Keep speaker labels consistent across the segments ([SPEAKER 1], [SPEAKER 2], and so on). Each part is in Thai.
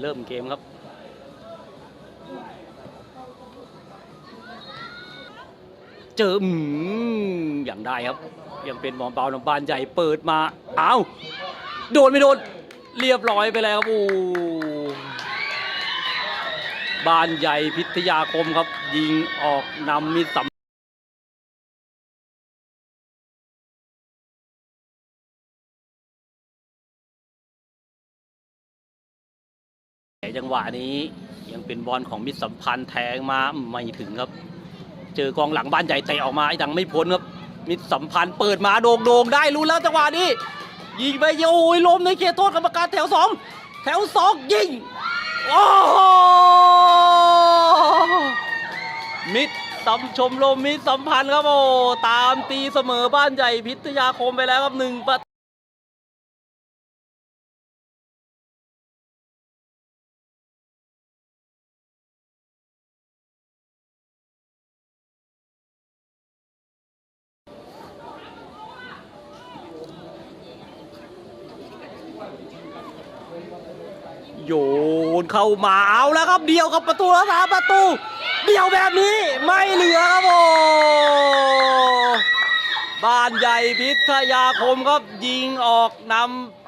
[SPEAKER 1] เริ่มเกมครับ เจออืมอย่างได้ครับ ยังเป็นหมอมเบาลำบานใหญ่เปิดมาอ้าวโดนไม่โดน เรียบร้อยไปแล้วครับโอ้บานใหญ่พิทยาคมครับ ยิงออกนำมิตรสัม แต่จังหวะนี้ยังเป็นบอลของมิตรสัมพันธ์แทงมาไม่ถึงครับ เจอกองหลังบ้านใหญ่เตะออกมาไอ้ดังไม่พ้นครับ มิตรสัมพันธ์เปิดมาโด่งโด่งได้รู้แล้วจังหวะนี้ ยิงไปโอ้ยล้มในเขตโทษกรรมการแถวสองแถวสองยิงโอ้โหมิตรสัมชมรมมิตรสัมพันธ์ครับโอ้ตามตีเสมอบ้านใหญ่พิทยาคมไปแล้วครับหนึ่งประ โยนเข้ามาเอาแล้วครับเดียวกับประตูแล้วสามประตู เดียวแบบนี้ไม่เหลือครับโอ้บ้านใหญ่พิทยาคมครับยิงออกน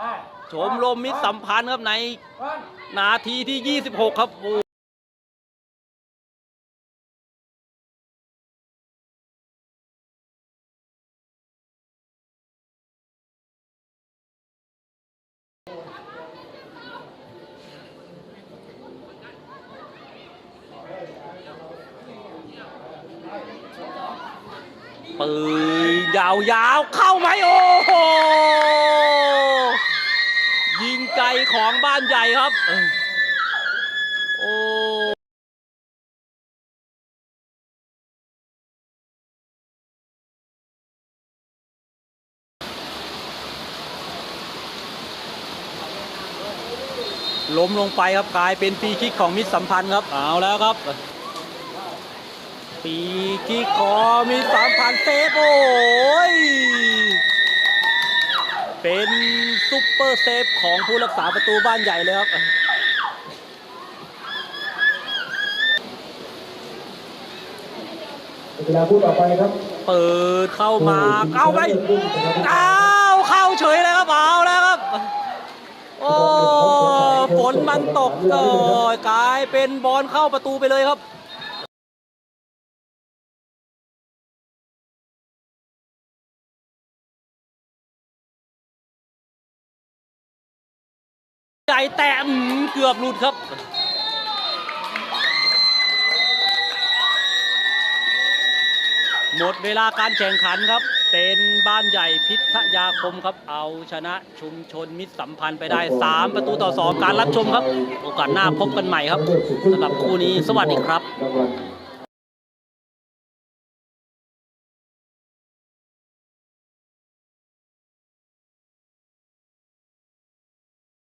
[SPEAKER 1] ำชมรมมิตรสัมพันธ์ครับในนาทีที่ 26 ครับ ปืนยาวๆ เข้าไหมโอ้โหยิงไกลของบ้านใหญ่ครับโอ้ล้มลงไปครับกลายเป็นฟรีคิกของมิตรสัมพันธ์ครับเอาแล้วครับ ปีกิกคอมีสามพันเซฟโอ้ยเป็นซุปเปอร์เซฟของผู้รักษาประตูบ้านใหญ่เลยครับ
[SPEAKER 2] เวลาพูดต่อไปครับ
[SPEAKER 1] เปิดเข้ามาเข้าไปอ้าวเข้าเฉยเลยครับเอาแล้วครับ โอ้ฝนมันตกก็กลายเป็นบอลเข้าประตูไปเลยครับ ใจแตะเกือบหลุดครับหมดเวลาการแข่งขันครับ เป็นบ้านใหญ่พิทยาคมครับ เอาชนะชุมชนมิตรสัมพันธ์ไปได้ 3 ประตูต่อ 2 การรับชมครับ โอกาสหน้าพบกันใหม่ครับสำหรับคู่นี้สวัสดีครับ